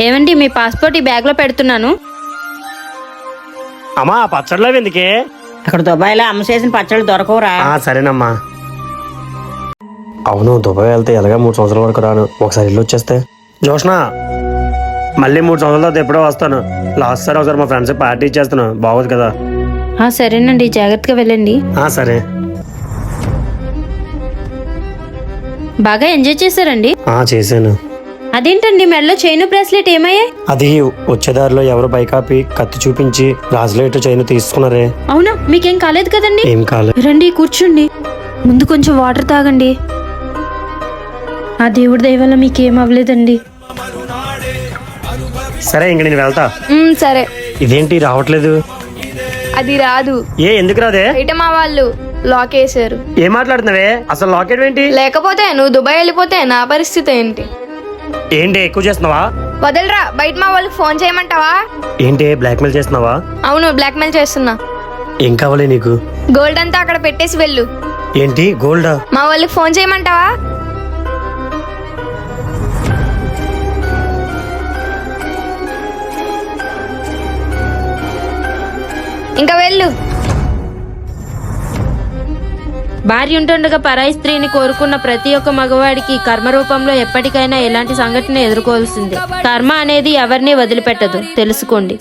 ఏమండి మీ పాస్పోర్ట్ ఈ బ్యాగ్లో పెడుతున్నాను. అమ్మా పచ్చడిలో ఎందుకే? అక్కడ దుబాయ్లో అమ్మ చేసిన పచ్చళ్ళు దొరకవురా. ఆ సరేనమ్మా. అవును దుబాయ్ వెళ్తే ఎలాగా మూడు సంవత్సరాల వరకు రాను. ఒకసారి ఇల్లు వచ్చేస్తే. జోష్న మళ్ళీ మూడు సంవత్సరాల తర్వాత ఎప్పుడో వస్తాను. లాస్ట్ సార్ ఒకసారి మా ఫ్రెండ్స్ పార్టీ ఇచ్చేస్తాను. బాగోదు కదా. ఆ సరేనండి జాగ్రత్తగా వెళ్ళండి. ఆ సరే. బాగా ఎంజాయ్ చేశారండి? ఆ చేశాను. అదేంటండి మెడలో చైన్ బ్రాస్లెట్ ఏమయ్యాయి అది వచ్చేదారిలో ఎవరు బైకాపి కత్తి చూపించి రాజులేటు చైన్ తీసుకున్నారే. అవునా? మీకేం కాలేదు కదండి? ఏం కాలేదు రండి కూర్చోండి. ముందు కొంచెం వాటర్ తాగండి. ఆ దేవుడి దయ వల్ల మీకేం అవ్వలేదండి. సరే ఇంక నేను వెళ్తా. సరే. ఇదేంటి రావట్లేదు? అది రాదు. ఏ ఎందుకు రాదే? బయట మా వాళ్ళు లాక్ వేసారు ఏం మాట్లాడుతున్నావే? అసలు లాకెట్ ఏంటి? లేకపోతే నువ్వు దుబాయ్ వెళ్ళిపోతే నా పరిస్థితి ఏంటి? ఏంటి ఎక్కువ చేస్తున్నావా? వదలరా బయట మా వాళ్ళకి ఫోన్ చేయమంటావా? ఏంటి బ్లాక్మెయిల్ చేస్తున్నావా? అవును బ్లాక్మెయిల్ చేస్తున్నా. ఏం కావాలి నీకు? గోల్డ్ అంతా అక్కడ పెట్టేసి వెళ్ళు. ఏంటి గోల్డా మా వాళ్ళకి ఫోన్ చేయమంటావా? ఇంకా వెళ్ళు. భార్య ఉంటుండగా పరాయి స్త్రీని కోరుకున్న ప్రతి ఒక్క మగవాడికి కర్మ రూపంలో ఎప్పటికైనా ఎలాంటి సంఘటన ఎదుర్కోవాల్సిందే. కర్మ అనేది ఎవరిని వదిలిపెట్టదు. తెలుసుకోండి.